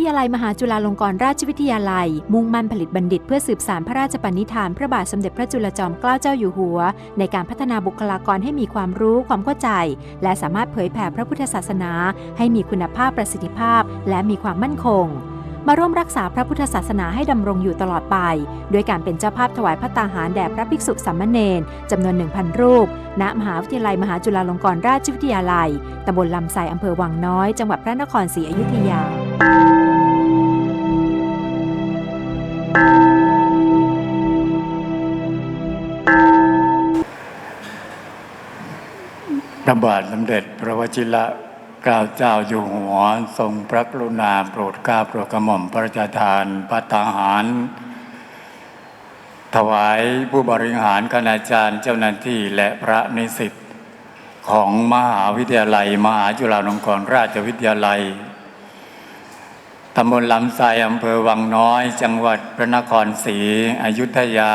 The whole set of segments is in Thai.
ทยาลัยมหาจุฬาลงกรณราชวิทยาลัย มุ่งมั่นผลิตบัณฑิตเพื่อสืบสานพระราชปณิธาน พระบาทสมเด็จพระจุลจอมเกล้าเจ้าอยู่หัว ในการพัฒนาบุคลากรให้มีความรู้ความเข้าใจ และสามารถเผยแผ่พระพุทธศาสนา ให้มีคุณภาพประสิทธิภาพ และมีความมั่นคงมาร่วมรักษาพระพุทธศาสนาให้ดำรงอยู่ตลอดไปด้วยการเป็นเจ้าภาพถวายพระตาหารแด่พระภิกษุสามเณรจำนวน 1,000 รูป ณ มหาวิทยาลัยมหาจุฬาลงกรณราชวิทยาลัย ตำบลลำไทรอำเภอวังน้อย จังหวัดพระนครศรีอยุธยา บาทสมเด็จพระวชิระเกล้าเจ้าอยู่หัวทรงพระกรุณาโปรดเกล้าโปรดกระหม่อมพระราชทานพระทหาร ถวายผู้บริหารคณาจารย์เจ้าหน้าที่และพระนิสิตของมหาวิทยาลัย มหาจุฬาลงกรณราชวิทยาลัยตำบลลำไทรอำเภอวังน้อย จังหวัดพระนครศรีอยุธยา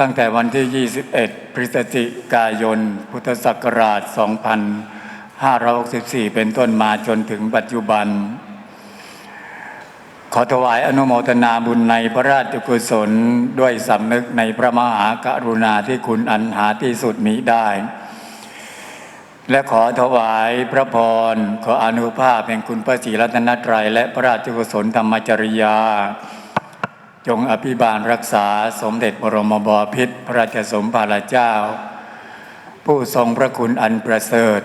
ตั้งแต่วันที่ 21 พฤศจิกายน พุทธศักราช 2564 เป็นต้นมาจนถึงปัจจุบัน ขอถวายอนุโมทนาบุญในพระราชกุศลด้วยสำนึกในพระมหากรุณาที่คุณอันหาที่สุดมิได้ และขอถวายพระพร ขออนุภาพแห่งคุณพระศรีรัตนตรัยและพระราชกุศลธรรมจริยา จงอภิบาลรักษาสมเด็จบรมบพิตรพระราชสมภารเจ้า ผู้ทรงพระคุณอันประเสริฐ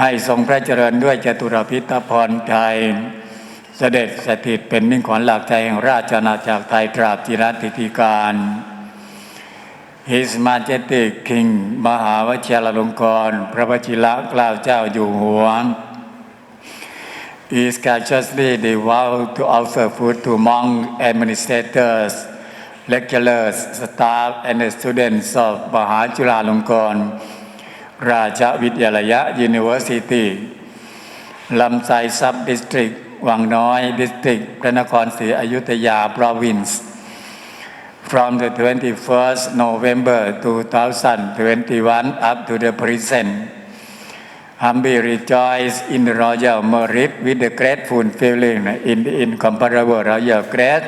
ให้ทรงพระเจริญด้วยจตุรพิธพรไทยเสด็จสถิตเป็นมิ่งขวัญหลักใจแห่งราชอาณาจักรไทยตราบจิรติธิการ His Majestic King มหาวชิรลงกร พระวชิระเกล้าเจ้าอยู่หัว is graciously devout to offer food to monk administrators, lecturers, staff, and students of Mahachulalongkorn Raja Vidyalaya University, Lamsai Sub-District, Wang Noi District, Pranakon Sri Ayutthaya Province, from the 21st November 2021 up to the present. Humbly rejoice in the royal merit with the grateful feeling in the incomparable royal grace.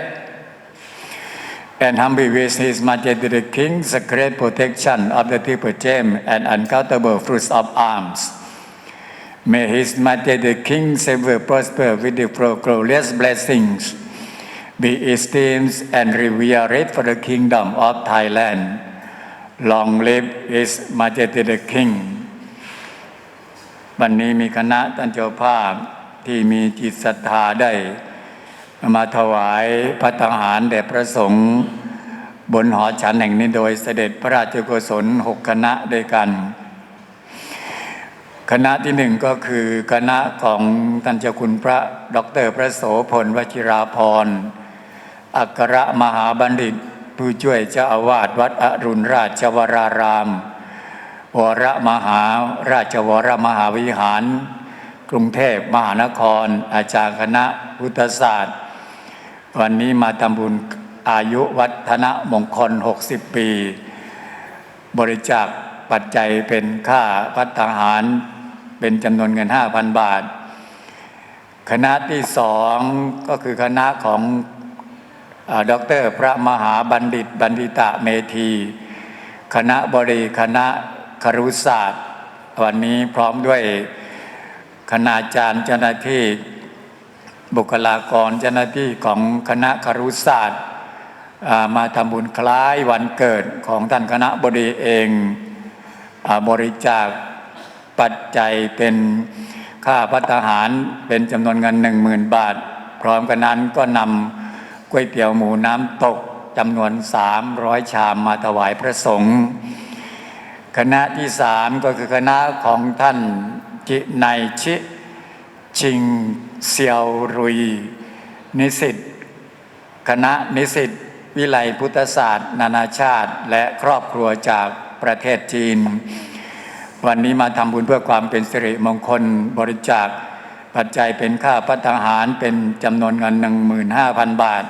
And humbly wish His Majesty the King's great protection of the triple gem and uncountable fruits of arms. May His Majesty the King ever prosper with the glorious blessings, be esteemed and revered for the kingdom of Thailand. Long live His Majesty the King. วันนี้มีคณะท่านเจ้าภาพที่มีจิตศรัทธาได้ มาถวายพระทหารแด่พระสงฆ์บนหอฉันแห่งนี้โดยเสด็จพระราชกุศลหกคณะด้วยกัน คณะที่หนึ่งก็คือคณะของท่านเจ้าคุณพระดอกเตอรพระโสพลวชิราพรอัครมหาบัณฑิต ผู้ช่วยเจ้าอาวาสวัดอรุณราชวราราม วรมหาราชวรมหาวิหาร กรุงเทพมหานคร อาจารย์คณะพุทธศาสตร์ วันนี้มาทำบุญอายุวัฒนมงคล 60 ปี บริจาคปัจจัยเป็นค่าพัฒหาร เป็นจำนวนเงิน 5,000 บาท คณะที่สองก็คือคณะของด็อกเตอร์พระมหาบัณฑิตบัณฑิตะเมธี คณะบริคณะ ครุศาสตร์ วันนี้พร้อมด้วยคณาจารย์เจ้าหน้าที่บุคลากรเจ้าหน้าที่ของคณะครุศาสตร์มาทำบุญคล้ายวันเกิดของท่านคณะบดีเองอบริจาคปัจจัยเป็นค่าพัฒหารเป็นจำนวนเงินหนึ่งหมื่นบาท พร้อมกันนั้นก็นำก๋วยเตี๋ยวหมูน้ำตกจำนวน 300 ชามมาถวายพระสงฆ์ คณะที่สามก็คือคณะของท่านจิไนชิชิงเซียวรุย นิสิตคณะนิสิตวิไลพุทธศาสตร์ นานาชาติ และครอบครัวจากประเทศจีน วันนี้มาทำบุญเพื่อความเป็นสิริมงคลบริจาค ปัจจัยเป็นค่าพัฒหารเป็นจำนวนเงิน 15,000 บาท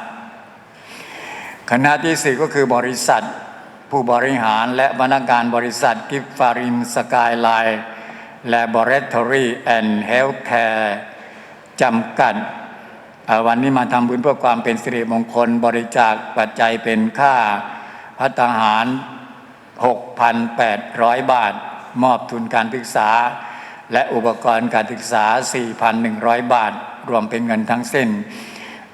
คณะที่สี่ก็คือบริษัท ผู้บริหารและพนักงานบริษัทกิฟฟารินสกายไลน์และ Laboratory and Healthcare จำกัด วันนี้มาทำบุญเพื่อความเป็นสิริมงคลบริจาคปัจจัยเป็นค่าพัฒหาร 6,800 บาท มอบทุนการศึกษา และอุปกรณ์การศึกษา 4,100 บาท รวมเป็นเงินทั้งสิ้น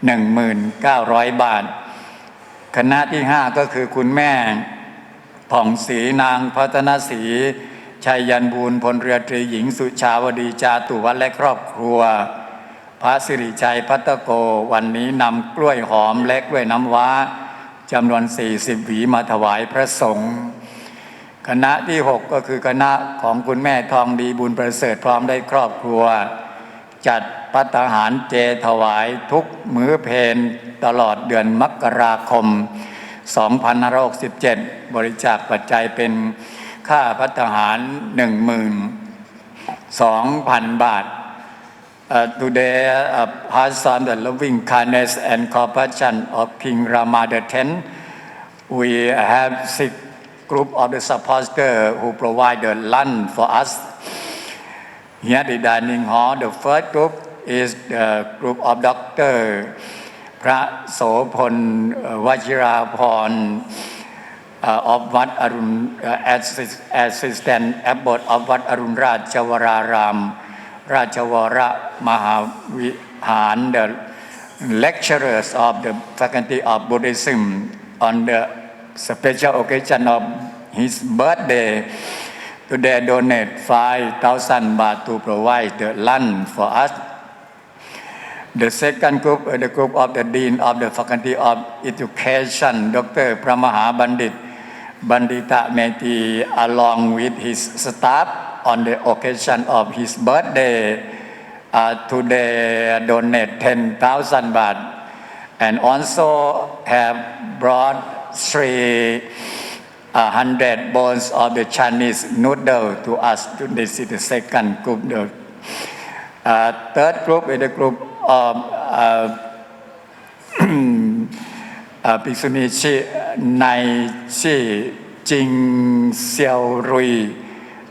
1,900บาท คณะที่ 5 ก็คือคุณแม่ ผ่องศรีนางพัฒนศรีชัยยันบูรพลเรือตรีหญิงสุชาวดีจาตุวัฒและครอบครัว พระสิริชัยพัตตโกวันนี้นำกล้วยหอมและกล้วยน้ำว้าจำนวน 40 หวีมาถวายพระสงฆ์คณะที่ 6 ก็คือคณะของคุณแม่ทองดีบุญประเสริฐพร้อมได้ครอบครัว จัดปัตหารเจถวายทุกมื้อเพนตลอดเดือนมกราคม 2567 บริจาคปัจจัยเป็นค่าพัตหาร 12,000 บาท Uh, today, uh, pass on the loving kindness and compassion of King Rama X. We have six group of the supporters who provide the lunch for us. Here the dining hall, the first group is the group of doctor พระโสพลเอ่อวชิราพร uh, of วัดอรุณ uh, assist- assistant abbot of วัดอรุณราชวราราม ราชวรมหาวิหาร the lecturers of the faculty of Buddhism on the special occasion of his birthday today donate 5,000 baht to provide the lunch for us The second group, uh, the group of the Dean of the Faculty of Education, Dr. Pramaha Bandit Bandita Meti, along with his staff on the occasion of his birthday, uh, today donate 10,000 baht and also have brought three uh, hundred bowls of the Chinese noodle to us. This is the second group. The uh, third group is the group ภิกษุณีชื่อในชื่อจิงเซียวรุย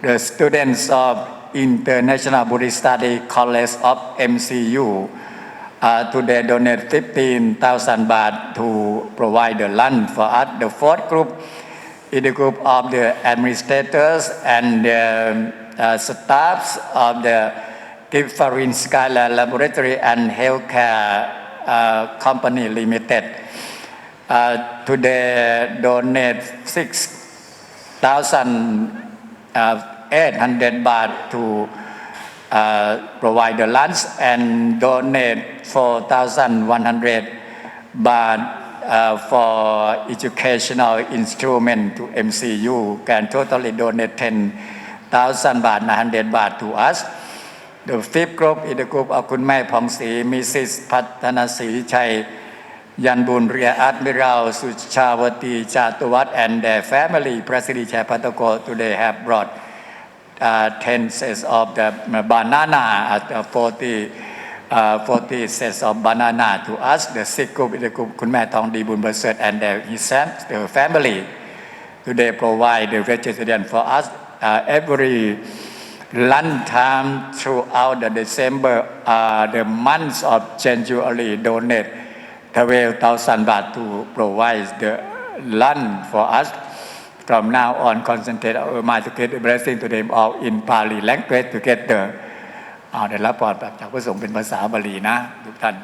the students of International Buddhist Study College of MCU uh, today donate 15,000 baht to provide the lunch for us. The fourth group is the group of the administrators and the uh, staffs of the Gifford Skyline Laboratory and Healthcare uh, Company Limited. Uh, today donate 6,800 baht to uh, provide the lunch and donate 4,100 baht uh, for educational instrument to MCU can totally donate 10,000 baht 900 baht to us The fifth group is the group of คุณแม่ผ่องศรี Mrs. พัฒนศรีชัย ยันบุญเรียอัดมิราสุชาวตีจาตุวัฒน์ and their family พระสิริชัยพัตโก today have brought uh, 10 sets of the banana at uh, 40 uh, 40 sets of banana to us the sixth group is the group คุณแม่ทองดีบุญประเสริฐ and their his fam- their family today provide the vegetarian for us uh, every lunch time throughout the December uh, the months of January donate 12,000 baht to provide the lunch for us from now on concentrate our mind to get the blessing to them all in Pali language to get the เอาได้รับพรจากพระสงฆ์เป็นภาษาบาลีนะทุกท่าน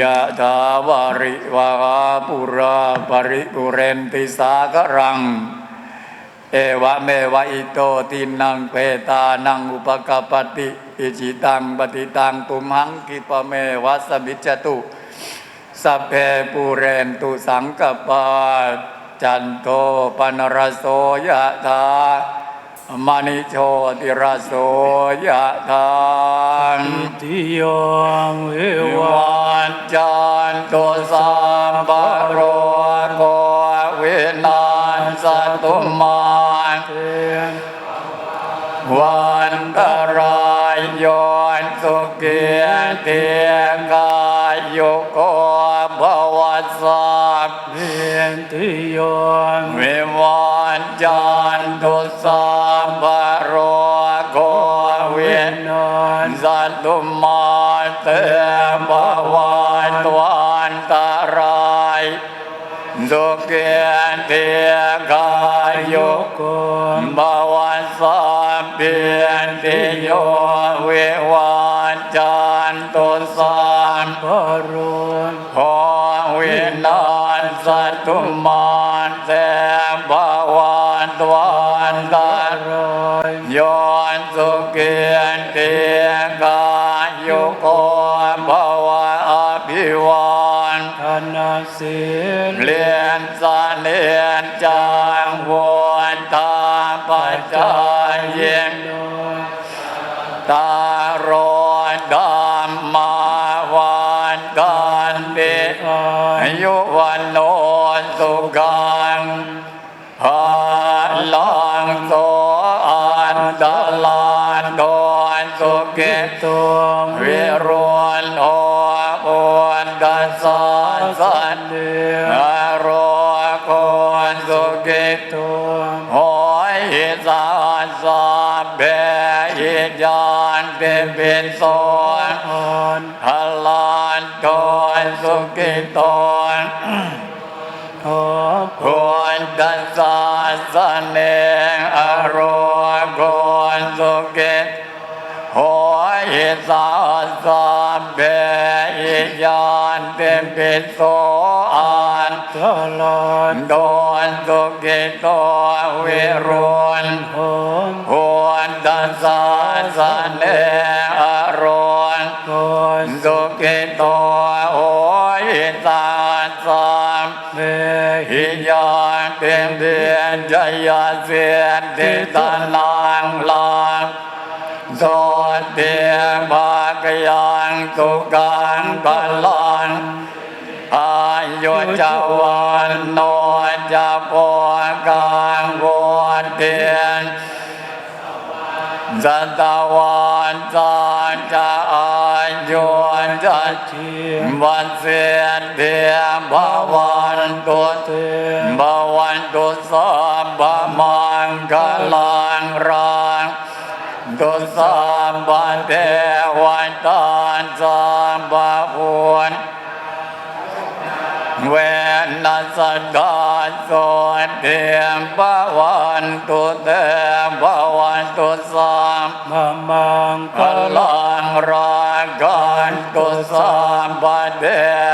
ยะถาวาริวาปุราปริปุเรนติสากรัง เอวะเมวะอิโตตินังเปตานังอุปกปปติอิจิตังปฏิตังตุมหังกิปะเมวะสมิจจตุสัพเพปูเรนตุสังกปาจันโทปนรสโสยะธามณิโชติรสโสยะธาติยังเอวะวันจันตุสัมปะโรโกวินันสตุมาเต วันตรายยอนสุเกียเตีกายโยโกภวสัพเพียนทิโยวิวานจันตุสามบารโกเวนนสัตุมาเตภวันตวันตรายสุเกียเตีกายโยโกภ นติโยวิวันจันตุสันปโรพอวินาศสัตตุมานเตบาวันตวันตารอยยอนสุเกียรติกายุโกภวะอภิวันธนาศีลเลีย ลองสอนตลอดดอนสุเกตุวิรวนโออุนดสอนสันเดือโรกนสุเกตุหอยสานสอนเบยิยานเป็นเป็นสอนฮลานดอนสุเกตุนขอควรกันสอน สนเนอโรโกนสุกิโหยสาสาเบยิยานเตเป็นโสอันตลอดโดนสุกิโตวิรุณโหมหวนดัสสะสนเนอโรนก่อนสุกิโตโอยตาสามเมหิยา เตียนเดียนจยาเสียนติตานังลังโสเตียภากยังตุกังกัลลันอายุจาวันโนจะปวกังวดเตียนสัตวันตาจะ อายุจะเทียมวันเสียนเทียมภาวันตุเตียมภาวันตุสัมปมังกลังรังตุสัมปเทวันตานสัมปพุนเวนัสกาโสเทียมภาวันตุเตมภาวันตุสัมมามังพลังรั กกันตุสัมปเท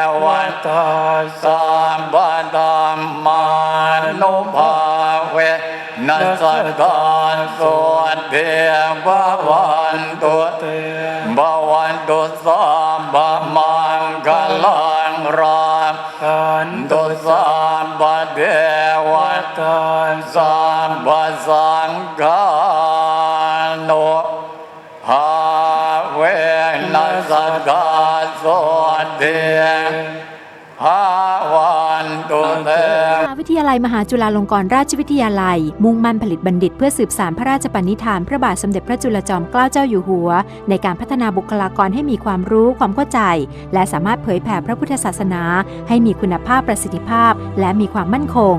ววัตตาตาสสัมปธรรมานุภาเวนัสการสวดเทววันตุเตียมบวันตุสัมปมังกลังรักกันตุสัมปเทววัตตาตาสสัมปสังฆา เทภาวันตุเตมหาวิทยาลัยมหาจุฬาลงกรณราชวิทยาลัย มุ่งมั่นผลิตบัณฑิตเพื่อสืบสานพระราชปณิธาน พระบาทสมเด็จพระจุลจอมเกล้าเจ้าอยู่หัว ในการพัฒนาบุคลากรให้มีความรู้ความเข้าใจ และสามารถเผยแผ่พระพุทธศาสนา ให้มีคุณภาพประสิทธิภาพ และมีความมั่นคง